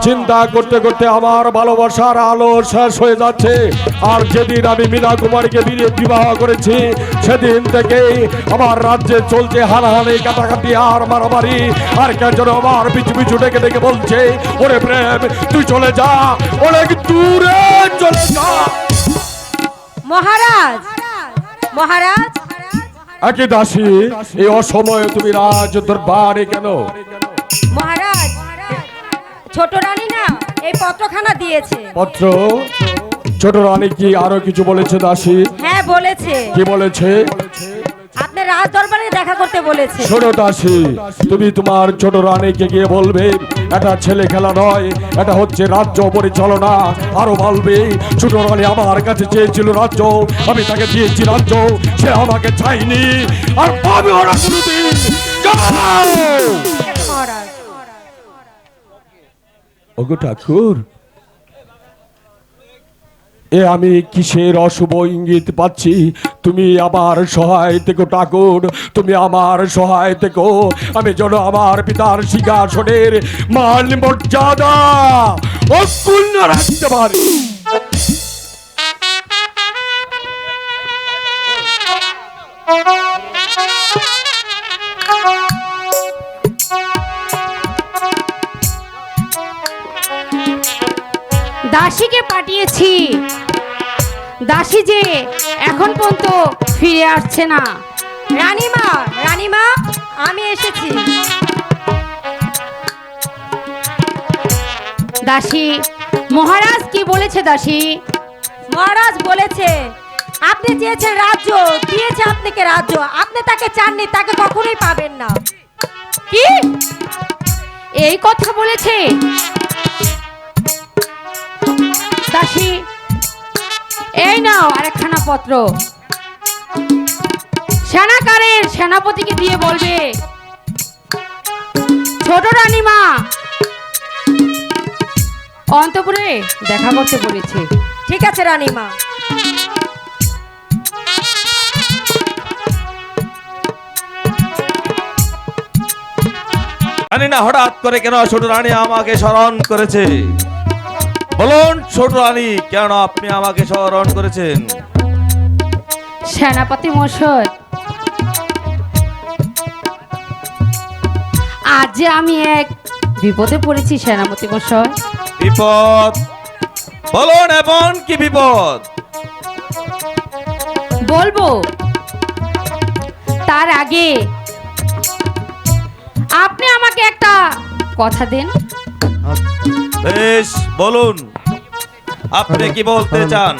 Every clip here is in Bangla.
চিন্তা করতে করতে আমার ভালোবাসার আলো শেষ হয়ে যাচ্ছে। আর যেদিন আমি মীনা কুমারীকে বিয়ে- বিবাহ করেছি সেদিন থেকেই আমার রাজ্যে চলছে হানাহানি কাটাকাটি আর মারামারি। আর কেন যেন আমার পিছু পিছু ডেকে ডেকে বলছে ওরে প্রেম তুই চলে যা অনেক দূরে চলে যা। মহারাজ মহারাজ। একই দাসী এই অসময়ে তুমি রাজ দরবারে কেন? ছোট রানী না এই পত্রখানা দিয়েছে। পত্র? ছোট রানী কি আরও কিছু বলেছে দাসী? হ্যাঁ বলেছে। কি বলেছে? আপনি রাজ দরবারে দেখা করতে বলেছে। ছোট দাসী তুমি তোমার ছোট রানীকে গিয়ে বলবে এটা ছেলে খেলা নয় এটা হচ্ছে রাজ্য পরিচালনা। আরও বলবে ছোট রানী আমার কাছে চেয়েছিল রাজ্য আমি তাকে দিয়েছি রাজ্য সে আমাকে চাইনি আর পাবে ওরা কোনোদিন। ওগো ঠাকুর। এ আমি কিসের অশুভ ইঙ্গিত পাচ্ছি? তুমি আমার সহায় থেকো ঠাকুর, তুমি আমার সহায় থেকো। আমি যেন আমার পিতার সিংহাসনের মান মর্যাদা অক্ষুণ্ণ রাখতে পারি। দাসীকে পাঠিয়েছি। দাসী যে এখন পর্যন্ত ফিরে আসছে না। রানীমা রানীমা আমি এসেছি। দাসী মহারাজ কি বলেছে দাসী? মহারাজ বলেছে আপনি চেয়েছেন রাজ্য দিয়েছে আপনাকে রাজ্য। আপনি তাকে চাননি তাকে কখনোই পাবেন না। কি? এই কথা বলেছে? দাসী এই নাও আরেকখানা পত্র। সেনাকারের সেনাপতিকে দিয়ে বলবে, ছোট রানীমা, অন্তপুরে দেখা করতে বলেছে। ঠিক আছে রানীমা। জানি না হঠাৎ করে কেন ছোট রানী আমাকে স্মরণ করেছে। বলুন ছোট রানী কেন আপনি আমাকে স্মরণ করেছেন। সেনাপতি মশাই আজ যে আমি এক বিপদে পড়েছি সেনাপতি মশাই। বিপদ? বলুন এমন কি বিপদ? বলব তার আগে আপনি আমাকে একটা কথা দেন। বেশ বলুন আপনি কি বলতে চান?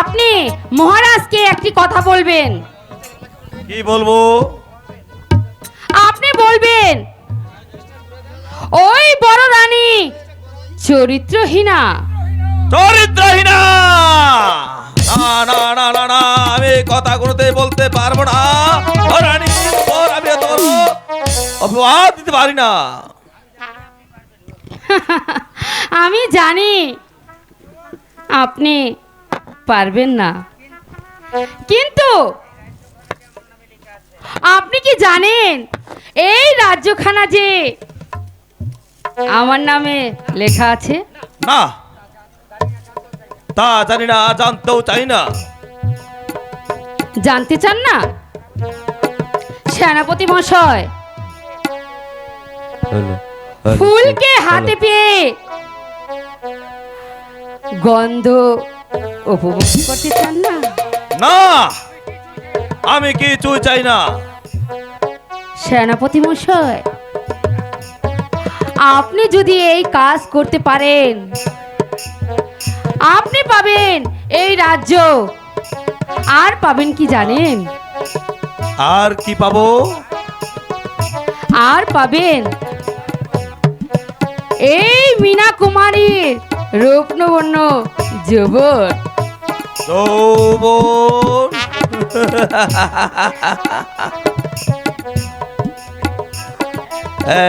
আপনি মহারাজকে একটি কথা বলবেন। কি বলব? আপনি বলবেন ওই বড় রানী চরিত্রহীনা। চরিত্রহীনা! না না না না। না কথা কোনোতে বলতে পারব না। রানী ওর আমি এত অপবাদ দিতে পারি না। আমি জানি আপনি পারবেন না। কিন্তু আপনি কি জানেন এই রাজ্যখানা যে আমার নামে লেখা আছে? না। তা জানি না জানতেও চাই না। জানতে চান না? সেনাপতি মশাই ফুলকে হাতে পেয়ে গন্ধ উপভোগ করতে চান না? না আমি কিছু চাই না। সেনাপতি মশাই আপনি যদি এই কাজ করতে পারেন আপনি পাবেন এই রাজ্য আর পাবেন কি জানেন? আর কি পাবো? আর পাবেন এই মীনা কুমারীর রূপনবর্ণ যুবন যৌবন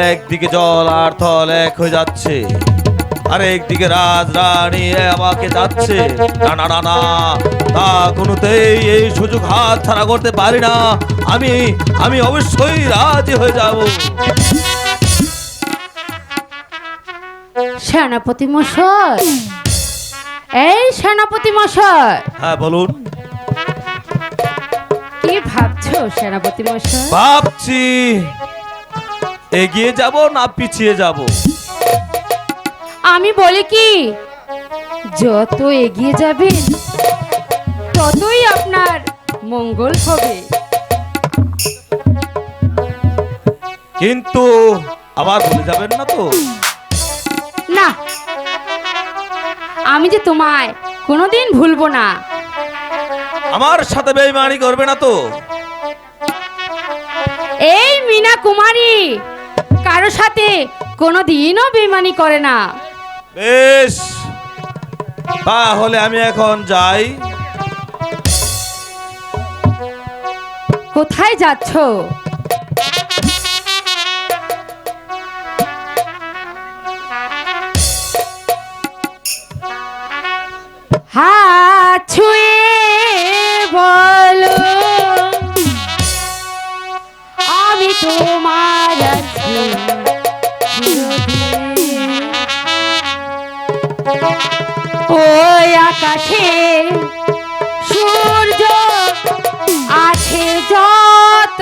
একদিকে জল আর থল এক হয়ে যাচ্ছে আর একদিকে রাজ রানী আমাকে যাচ্ছে। না না না না তা কোনোতেই এই সুযোগ হাত ছাড়া করতে পারি না। আমি আমি অবশ্যই রাজি হয়ে যাব। সেনাপতি মশাই। এই সেনাপতি মশাই। হ্যাঁ বলুন। কি ভাবছ সেনাপতি মশাই? ভাবছি এগিয়ে যাব না পিছিয়ে যাব? আমি বলি কি যত এগিয়ে যাবেন ততই আপনার মঙ্গল হবে। কিন্তু আবার ভুলে যাবেন না তো? না আমি যে তোমায় কোনোদিন ভুলবো না। আমার সাথে বেইমানি করবে না তো? এই মিনা কুমারী কারও সাথে কোনোদিনও বেমানি করে না। বেশ। তাহলে আমি এখন যাই। কোথায় যাচ্ছ? হাত ছুঁয়ে বলো। আমি তোমার আছি। ওই আকাশে সূর্য আছে যত।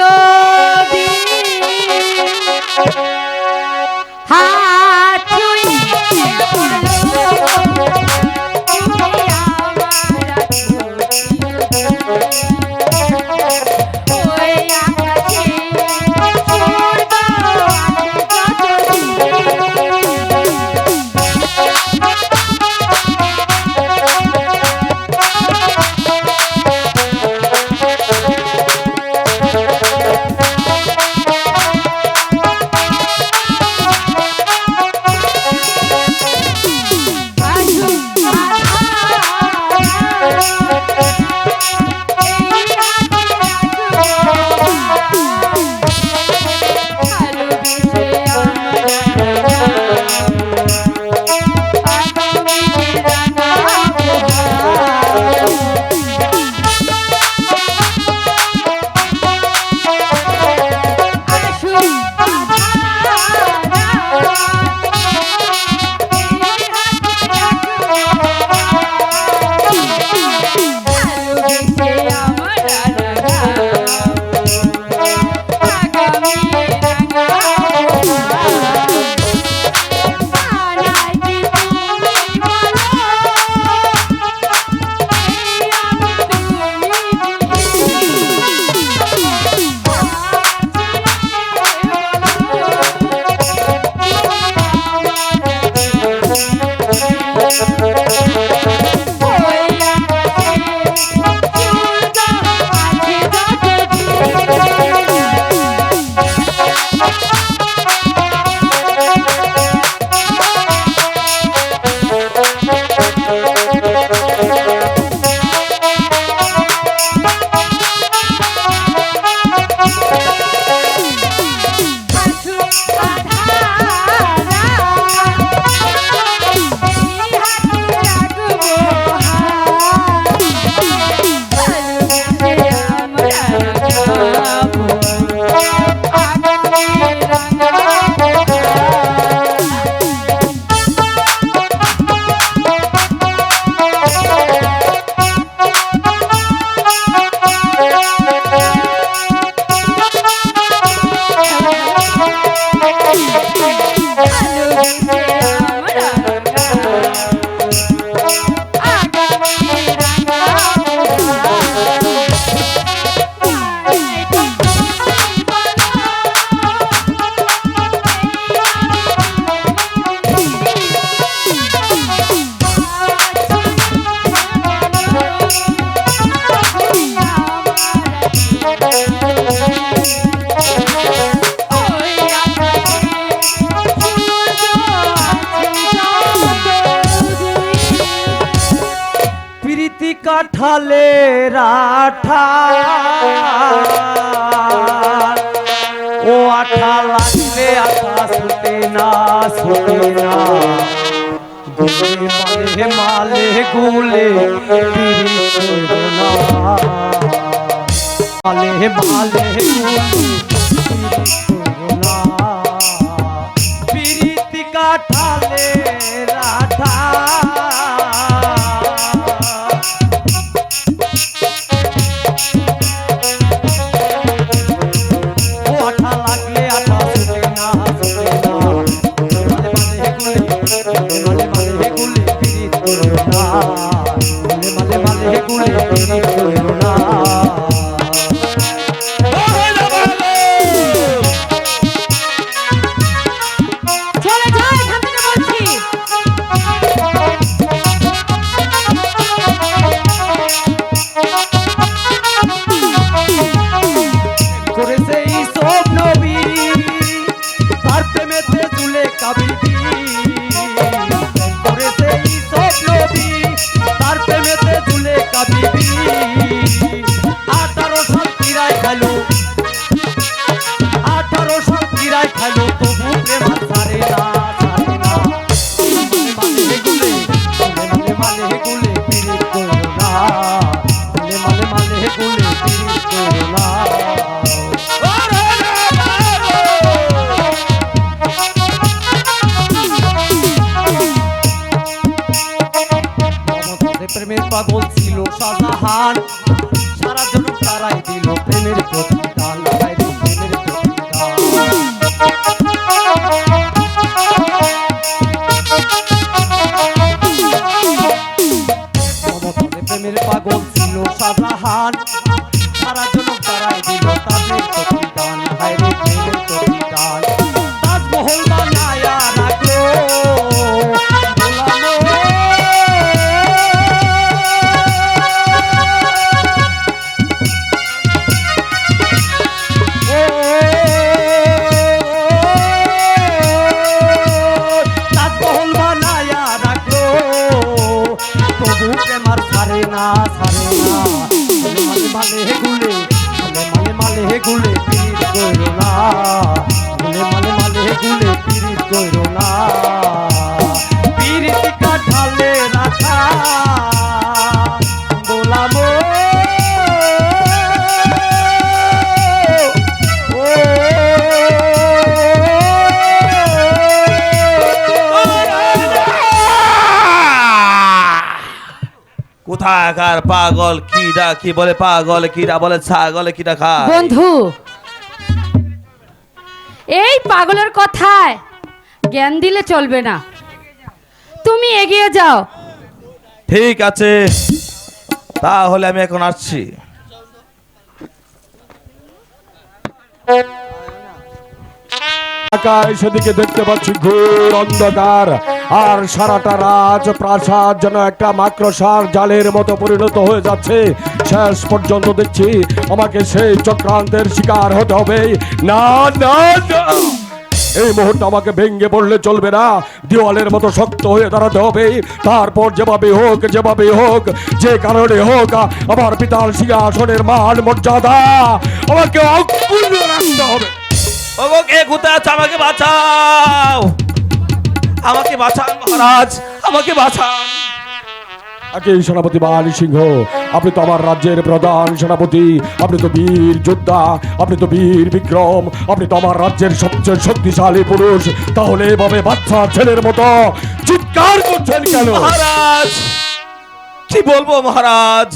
রাঠা ও আঠা লাগলে আঠা সুতে না সুতে না। মালে মালে গুলে মালে মালে গুলে মালে গুলে, মালে মালে মালে গুলে পিরিত করো না। মালে মালে মালে গুলে পিরিত করো না। পিরিত কাঠালে রাখা কোথাকার পাগল কিডা কি বলে পাগল কিডা বলে ছাগল কিডা খায়? বন্ধু এই পাগলের কথায় জ্ঞান দিলে চলবে না। তুমি এগিয়ে যাও। ঠিক আছে তাহলে আমি এখন আসছি। আকাশ সেদিকে দেখতে পাচ্ছি ঘোর অন্ধকার। আর সারাটা রাজ প্রাসাদ যেন একটা মাক্রসার জালের মতো পরিণত হয়ে যাচ্ছে। শেষ পর্যন্ত দেখছি আমাকে সেই চক্রান্তের শিকার হতে হবে। না না না। এই মুহূর্তে আমাকে ভেঙ্গে পড়লে চলবে না। দেওয়ালের মতো শক্ত হয়ে দাঁড়াতে হবে। তারপর যেভাবে হোক যেভাবে হোক, যে কারণে হোক, আমার পিতার সিংহাসনের মান, মর্যাদা আমাকে অক্ষুণ্ণ রাখতে হবে। ওগো, কে আছে? আমাকে বাঁচাও। আমাকে বাঁচান মহারাজ আমাকে বাঁচান। আগে সেনাপতি বালি সিংহ আপনি তো আমার রাজ্যের প্রধান সেনাপতি আপনি তো বীর যোদ্ধা আপনি তো বীর বিক্রম আপনি তো আমার রাজ্যের সবচেয়ে শক্তিশালী পুরুষ। তাহলে এভাবে বাচ্চা ছেলের মতো চিৎকার করছেন কেন? মহারাজ কি বলব মহারাজ?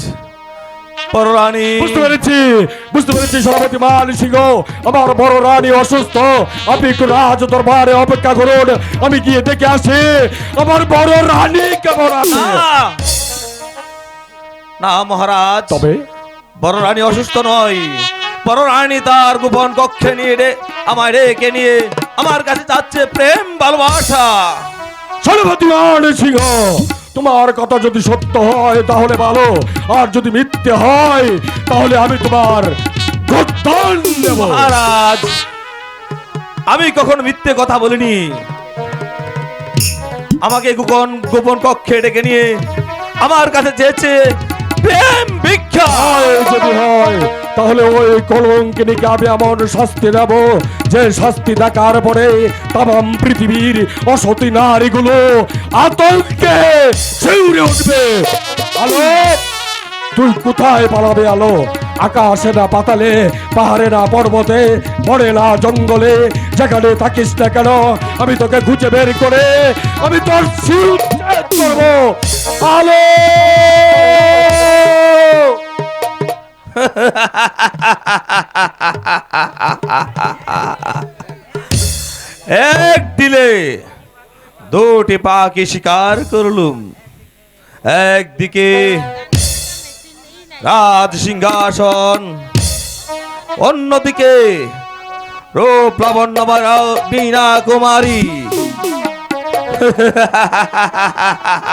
পররানী। বুঝতে পেরেছি বুঝতে পেরেছি সেনাপতি মালি সিংহ আমার বড় রানী অসুস্থ আপনি একটু রাজ দরবারে অপেক্ষা করুন আমি গিয়ে দেখে আসি। আমার বড় রানী কেমন আছে? না মহারাজ। তবে? বড় রানী অসুস্থ নয়। বড় রানী তার গোপন কক্ষে নিয়ে রে আমায় রেখে নিয়ে আমার কাছে যাচ্ছে প্রেম ভালোবাসা। সেনাপতি মালি সিংহ তোমার কথা যদি সত্য হয় তাহলে ভালো। আর যদি মিথ্যে হয় তাহলে আমি তোমার মহারাজ আমি কখনো মিথ্যে কথা বলিনি। আমাকে গোপন গোপন কক্ষে ডেকে নিয়ে আমার কাছে চেয়েছে প্রেম ভিক্ষা। হয় যদি হয় তাহলে ওই কলঙ্কিনীকে আমি এমন শাস্তি দেব? যে শাস্তি দেখার পরে তাম পৃথিবীর অসতী নারীগুলো আতঙ্কে শিউরে উঠবে। আলো, তুই কোথায় পালাবে আলো? আকাশে না পাতালে, পাহাড়ে না পর্বতে পড়ে না জঙ্গলে, যেখানে থাকিস না কেন? আমি তোকে খুঁজে বের করে, আমি তোর শিরচ্ছেদ করব। আলো! এক দিলে দুটি পাখি শিকার করলুম। একদিকে রাজ সিংহাসন অন্যদিকে রূপ লাবণ্য বীণা কুমারী